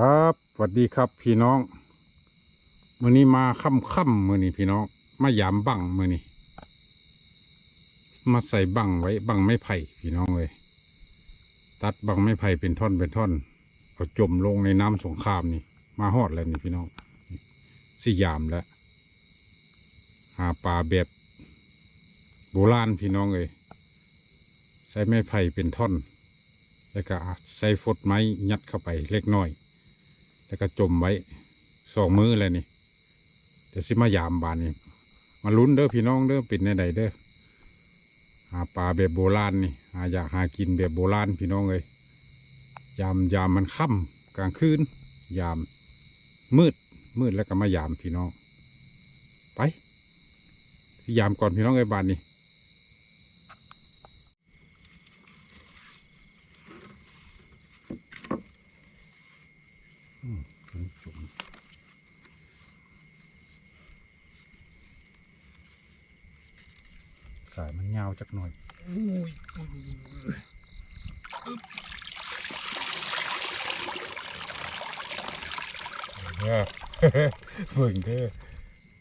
ครับสวัสดีครับพี่น้องมื้อนี้มาค่ำค่ำมื้อนี้พี่น้อง มายามบังมื้อนี้มาใส่บังไว้บังไม้ไผ่พี่น้องเลย ตัดบังไม้ไผ่เป็นท่อนเป็นท่อนเอาจมลงในน้ำสงครามนี่ มาฮอดแล้วนี่พี่น้องสิยามแล้วหาปลาแบบโบราณพี่น้องเลยใช้ไม้ไผ่เป็นท่อน แล้วก็ใส่ฟดไม้ยัดเข้าไปเล็กน้อย แล้วก็จมไว้สองมือเลยนี่เดี๋ยวสิมายามบานนี่มาลุ้นเด้อพี่น้องเด้อปิดในใดเด้อหาปลาแบบโบราณนี่หาอยากหากินแบบโบราณพี่น้องเลยยามยามมันค่ำกลางคืนยามมืดมืดแล้วก็มายามพี่น้อง ไปยามก่อนพี่น้องเอ้บานนี่ อืมถึงจุ่ม สายมันยาวจักหน่อยเด้อเบิ่งเด้อ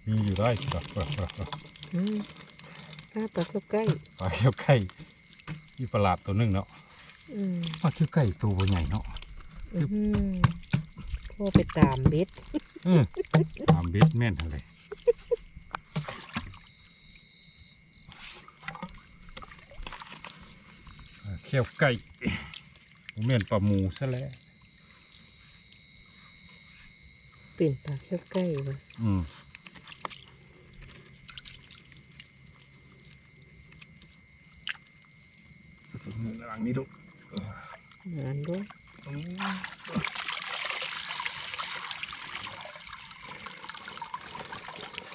มีอยู่ได้ครับอืมถ้าปลาเข้าใกล้ปลาเขี้ยวไก่มีประหลาดตัวหนึงเนาะอืมปลาเขี้ยวไก่ตัวบ่ใหญ่เนาะอืมพ่อไปตามเบ็ดเออตามเบ็ดแม่นอะไร ปลาเขี้ยวไก่บ่แม่นปลาหมูซะแล้วเป็นปลาเข้าใกล้วะอืมหลังนี้ดูงานด้วย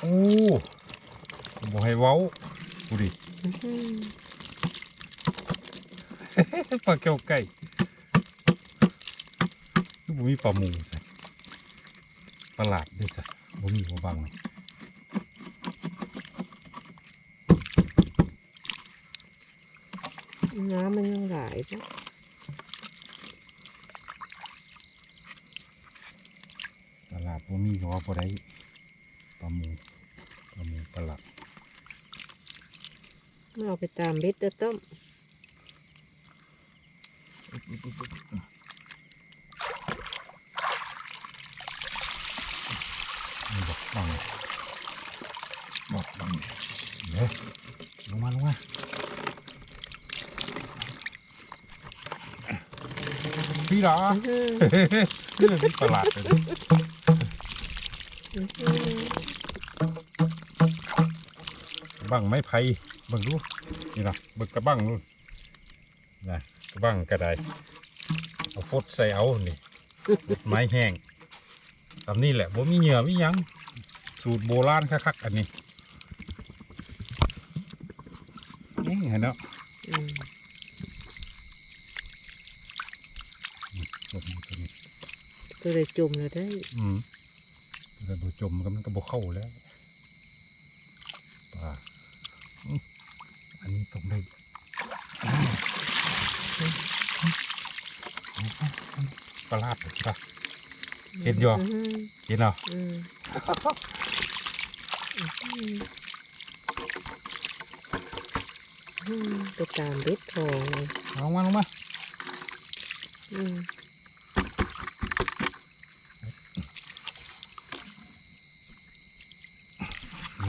โอ้บ่ให้เว้าดูดิอื้อหือ ปลาเกียวไก่คือบ่มีปลาหมูใส่ประหลาดเด้วยจ้ะบ่มีบ่บังเลยน้ำมันยังหลายปะประหลาดบ่มีก็ว่าบ่ได้ปลาหมูปลาหมูประหลาดไม่เอาไปตามเบ็ดเด้อต้ม นี่บอกบังเลยบอกบังเลย เด้อลงมาลงมาพี่เหรออื้อหือนี่เลยพี่ประหลาดเลยบังไม้ไผ่บิ่งดูนี่นะบิ่งกระบังนู่นนะกระบังกระไดเอาฟดใส่เอานี่ไม้แห้งตามนี้แหละบ่มีเหงื่อมียังสูตรโบราณคักๆอันนี้เห็นเนาะ อืม จมตัวนี้ตัวเลยจมแล้วได้ อืมแต่บ่จมก็มันก็บ่เข้าแล้วปลาอื้ออันนี้ต้องได้อ้าวปลาลาดเลยปะเห็นอยู่อื้อหือเห็นเนาะอืมอื้อหืออืมไปตามเบ็ดทองเลยลงมาลงมาอืม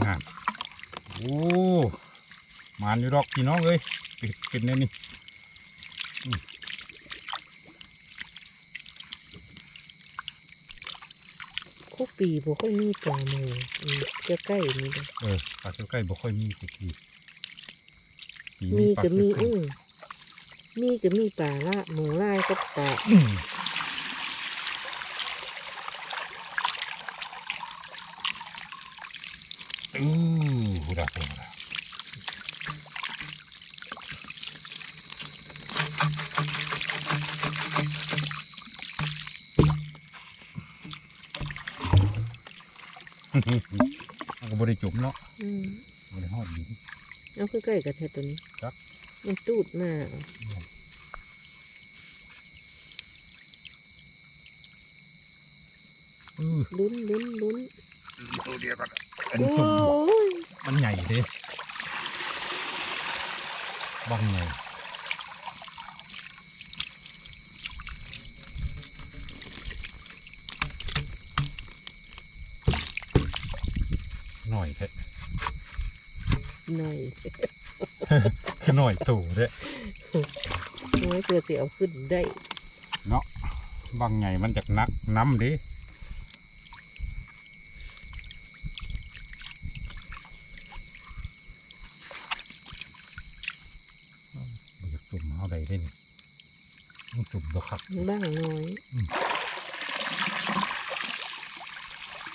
งาน โอ้มานอยู่ดอกพี่น้องเอ้ยปิดปิดเนี่ยนี่คู่ปีบ่ค่อยมีปลาหมูอืมใกล้ๆนี่เลยเออปลาเจ้าไก่บ่ค่อยมีสิทีปีมีปลาก็เจ้ามีไก่อื้อมีก็มีปลาละหมูลายก็ปลาอื มอือหูดับหูดับมันก็บ่ได้จุ่มเนาะอืมบ่ได้ฮอดดิน เอาใกล้ๆกับแท้ตัวนี้ครับ มันตูดมากอืมอือลุ้นลุ้นลุ้น ตัวเดียวกัน โอ้ย มันใหญ่เด้บังใหญ่หน่อยแท้หน่อยคือหน่อยตู่เด้น้อยเพื่อสิเอาขึ้นได้ เนาะบางใหญ่มันจากนักน้ำเดิบ่อยากจุ่มเอาใดได้นี่มันจุ่ม บ่คักบ้างน้อย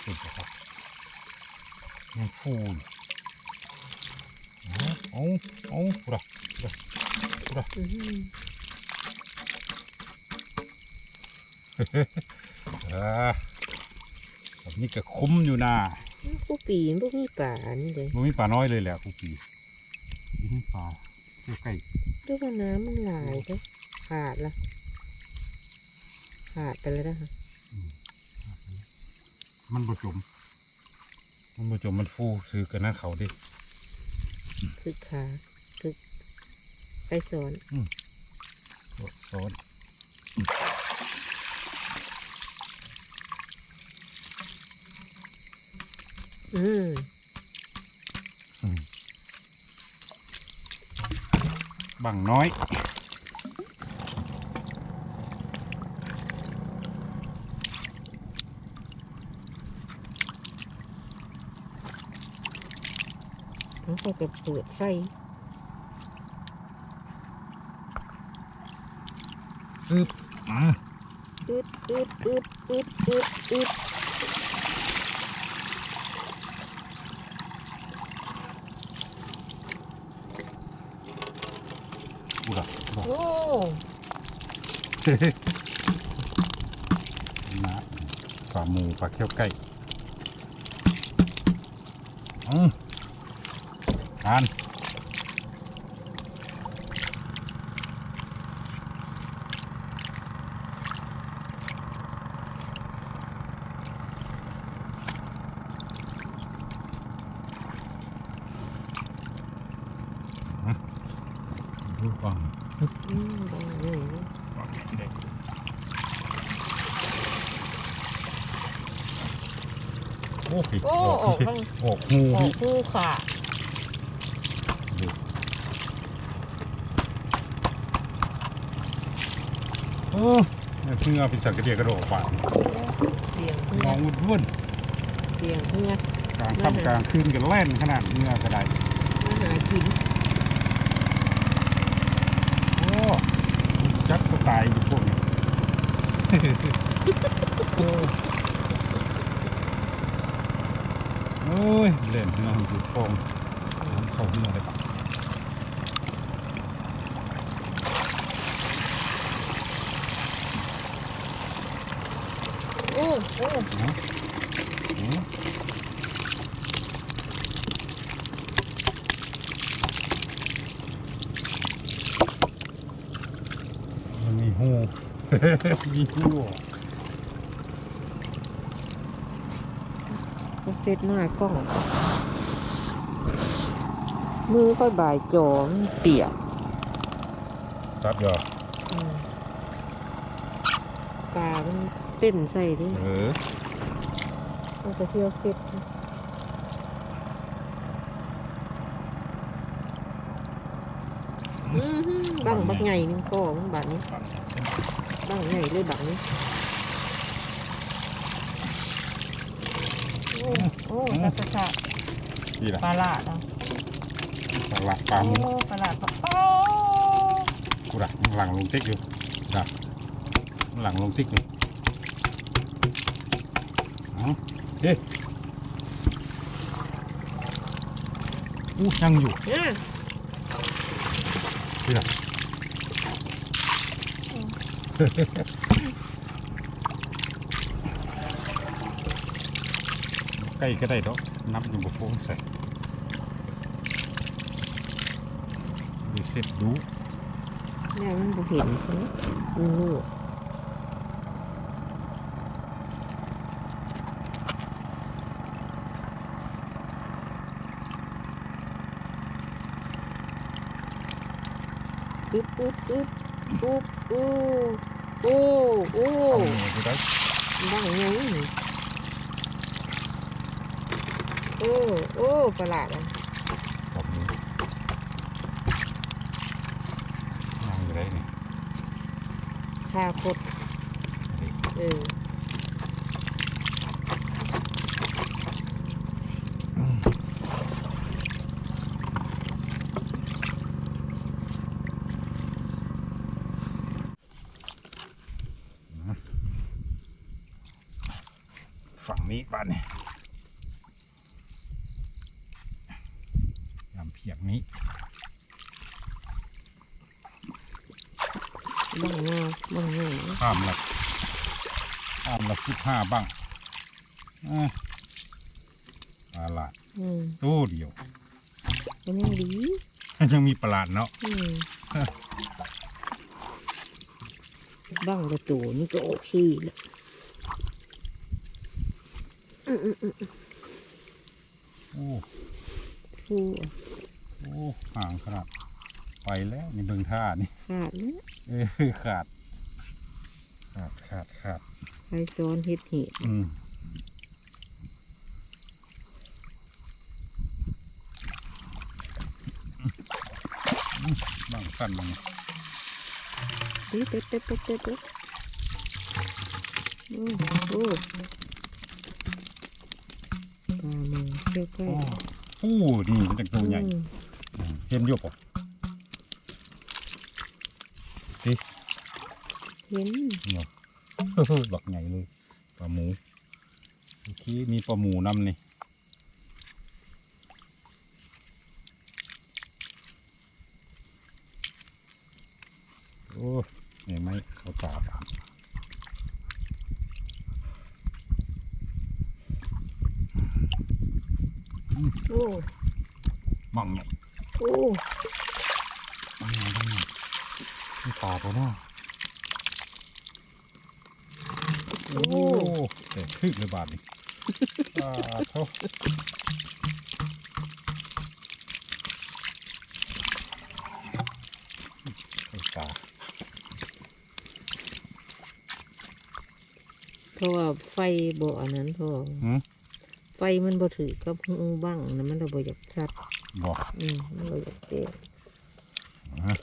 จุ่มบ่คักยังฟูอยู่เอาเอาเอาปุระปุระปุระอื้อหืออ่าแบบนี้ก็คุ้มอยู่นะผู้ปีนพวกมีป่านี่เลยมันมีปลาน้อยเลยแหละคุกกี้นี่ปลาตัวไก่ดูว่าน้ำมันหลายเด้อขาดละ ขาดไปแล้วนะคะมันบจม มันบจมมันฟูซื้อกันหน้าเขาดิคือขาคือไปสอนโซนอืมอืมบังน้อย แล้วก็จะเปิดไฟอึบมาอึดอึดอึดอึดอึดอึดอุระอุระโอ้นะปลาหมูปลาเขี้ยวไก่อืม ทานอะดูฟังอืมได้เลยโอ้ผิดโอ้ออกผิดบ้างออกงูออพี่กคู่ค่ะ ดูโอ้ เพิ่งเอาไปสักกระเดียกระโดดป่าเสียงเพื่มอองวุ่นวุ่นเสียงเพื่อกลางค่ำกลางคืนกันแล่นขนาดเงื่อกระไดมาหากินโอ้จัดสไตล์อยู่พวกนี้ โอ้โอ้ยเล่นน้องดูฟองน้ำเข้าเนื้อเลยปะ โอ้โอ้เนาะอืมมันมีหูมีหูออกก็เซ็ตหน้ากล้อง มือค่อยบ่ายจอมนเปียกตัดยอดอืมปลามันเต้นใส่ดิเออมันก็เที่ยวเซ็ตอื้อหือบังบักใหญ่นึงก็มันบักนี้บังใหญ่เลยบักนี้โอ้โอ้ตะกะตะนี่แหละปลาลาดอะปลาหลักปลาหมูโอ้ปลาลาดปลาโอ้กูดักหลังลงติ๊กอยู่ดักหลังลงติ๊กอยู่เอาเฮ้ อู้ยังอยู่เนี่ยนี่แหละใกล้ก็ได้ดอกนับอยู่บนโค้งใส่ดีเสร็จดูเนี่ยมันบ่เห็นมันลู อึบอึบอึบอึบโอ้โอ้โอ้เอาหนูไปได้ดังยังนี่โอ้โอ้ประหลาดอะขอบหนูนั่งอยู่ได้นี่คาคดเออ บ้านนี่ยำเพียกนี้บังเงาบังเงาข้ามละข้ามละสิบห้าบ้างอะปลาหลาดอืมตู้เดียวก็ยังดียังมีปลาหลาดเนาะอืมบังประตูนี่ก็โอเคแล้ว อืมอืมอืมโอ้ฟูอะโอ้ห่างขนาดไปแล้วนี่เบิ่งท่านี่ขาดแล้วเออขาด ขาดขาดขาดใครซ้อนเฮ็ดเห็ดอืมอืมบ้างสั้นบ้างเฮ้ยเต๊ดเต๊ดเต๊ดเต๊ดเต๊ดโอ้โอ้ หมึกเที่ยวใกล้โอ้โหนี่มันจังตัวใหญ่อืมอืมเห็นอยู่ปะดิเห็นเนาะบักใหญ่เลยปลาหมูโอเคมีปลาหมูนำนี่โอ้เห็นไหมเขาตาปามโอ้บังใหญ่โอ้บังใหญ่บังใหญ่มีปลาปะเนาะโอ้แต่ทึกเลยบาทนี่ปลาเขาเข้าตาเพราะว่าไฟบ่อันนั้นพอหืม ไฟมันบ่ถือกับหูบ้างนะมันเราบ่อยากชัดบอกอืมมันบ่อยากเต้นฮะ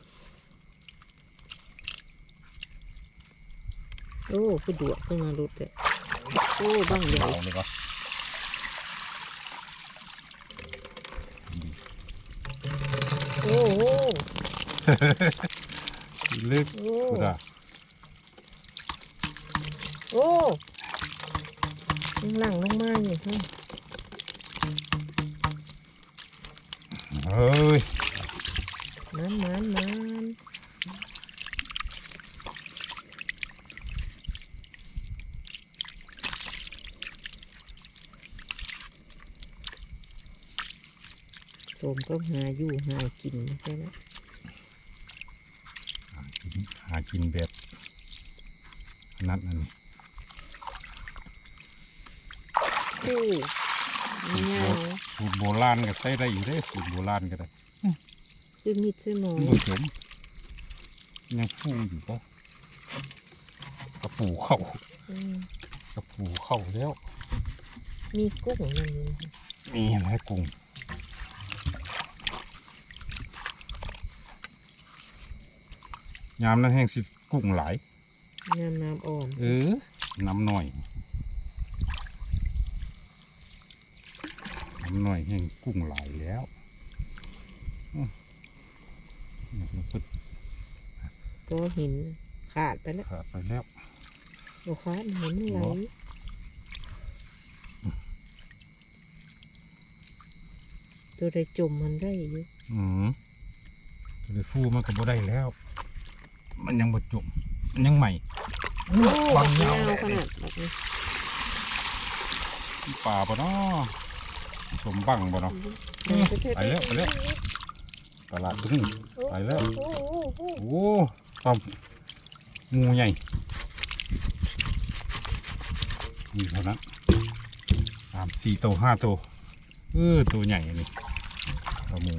โอ้คือดวกขึ้นมาลุดเลยโอ้บ้างใหญ่เอาเลยก็โอ้โหลึกโอ้สุดาโอ้ยังหลังลงมาอยู่ฮะ เฮ้ยมันมันมันสมก็หาอยู่หากินใช่ไหมหากินหากินแบบนัดนั่นนี่โอ้เงา สูตรโบราณก็ใช้ได้อยู่เด้สูตรโบราณก็ได้คือมิดใช่ไหมบ่เสริมยังฟูอยู่ปะกระปูเข้าอืมกระปูเข้าแล้ว มีกุ้งนั่นนี่นี่เห็นไหมกุ้งยามนั้นแห้งสิกุ้งหลายน้ำน้ำอ่อน เออ น้ำหน่อย น้ำหน่อยแห้งกุ้งหลายแล้วก็เห็นขาดไปแล้วขาดไปแล้วโอ้ขาดเห็นไหลตัวใดจมมันได้อยู่อืมตัวนี้ฟูมันก็บ่ได้แล้ว มันยังบ่จม มันยังใหม่โอ้บังยาวขนาดป่าบ่เนาะ สมบังบ่เนาะไปแล้วไปแล้วตลาดพึ่งไปแล้ว โอ้โหโอ้โหโอ้ตอมงูใหญ่นี่เท่านั้นสามสี่ตัวห้าตัวเออตัวใหญ่อันนี่ตัวหมู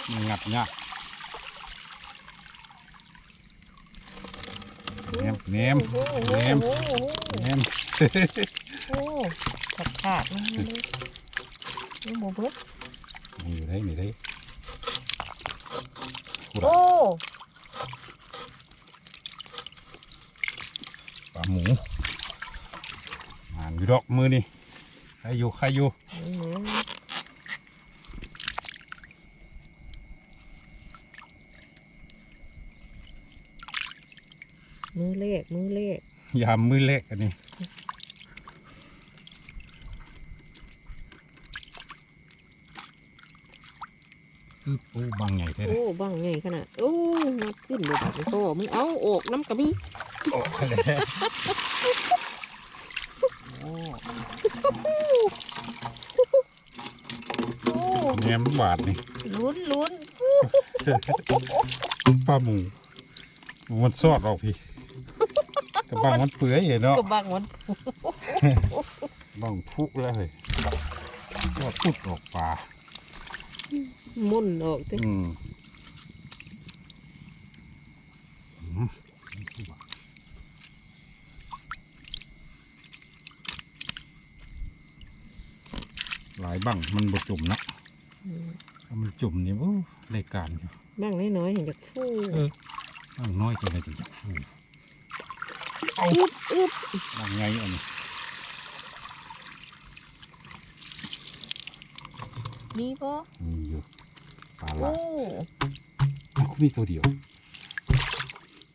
เงามันงัดยากแหนมแหนมโอ้โหแหนมโอ้โหแหนมโอ้โหขาดขาดนะนี่โมเบิดนี่อยู่ได้นี่ได้โอ้ปลาหมูมานอยู่ดอกมือนี่ใครอยู่ใครอยู่ มือเลขมือเลขยามมือเล็กอันนี้คือปูบางใหญ่แท้เลยโอ้บังไงขนาดโอ้นัดขึ้นเลยแบบโตมึงเอาโอกน้ำกระบี่โอ้เลยโอ้โอ้แหนมบาทนี่ลุ้นลุ้นปลาหมูมันซอดออกพี่ กระบังมันเปื่อยเนาะก็บังมันบังพุแล้วเลยซอดพุดออกปลามุ่นออกติอืมอืมหลายบังมันบดจุ่มเนาะอืมถ้ามันจุ่มนี่โอ้รายการอยู่บังน้อยๆเห็นจากฟูเออบังน้อยจังเลยถึงจะฟูเอาอึบอึบบังไงอันนี้มีปะมีอยู่ปลาหโอ้ลาดมันก็มีตัวเดียว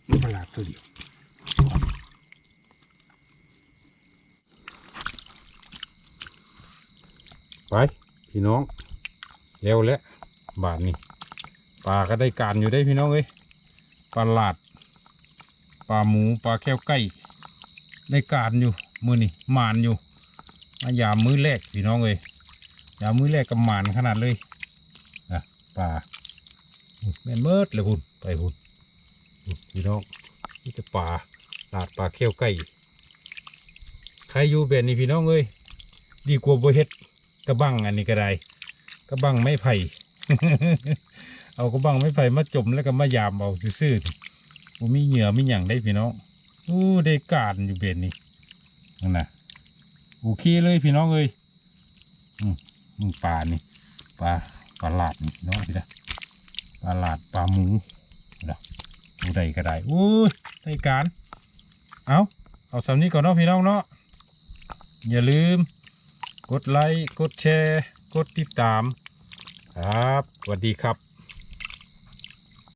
มีปลาหลาดตัวเดียวไปพี่น้องเร็วแล้วบาทนี่ปลาก็ได้การอยู่ได้พี่น้องเอ้ยปลาหลาดปลาหมูปลาแก้วไก่ ได้การอยู่มือนี่หมานอยู่มายามมือแรกพี่น้องเอ้ยยามมือแรกกับหมานขนาดเลยนะปลาแม่นเมิดเลยคุณไปคุณพี่น้องนี่จะปลาหลาดปลาแก้วไก่ใครอยู่แบบนี้พี่น้องเอ้ยดีกว่าบ่เฮ็ดกระบังอันนี้ก็ได้กระบังไม้ไผ่เอากระบังไม้ไผ่มาจมแล้วก็มายามเอาซื่อๆนี่บ่มีเหยื่อมีหยั่งได้พี่น้อง โอ้ได้การอยู่เบ็ดนี่นั่นนะโอเคเลยพี่น้องเอ้ยอืมมึงปลานี่ปลาปลาหลาดนี่น้องพี่นะปลาหลาดปลาหมูนะดูได้ก็ได้โอ้ยได้การเอาเอาสำนี้ก่อนเนาะพี่น้องเนาะอย่าลืม กดไลค์กดแชร์ กดติดตาม ครับสวัสดีครับ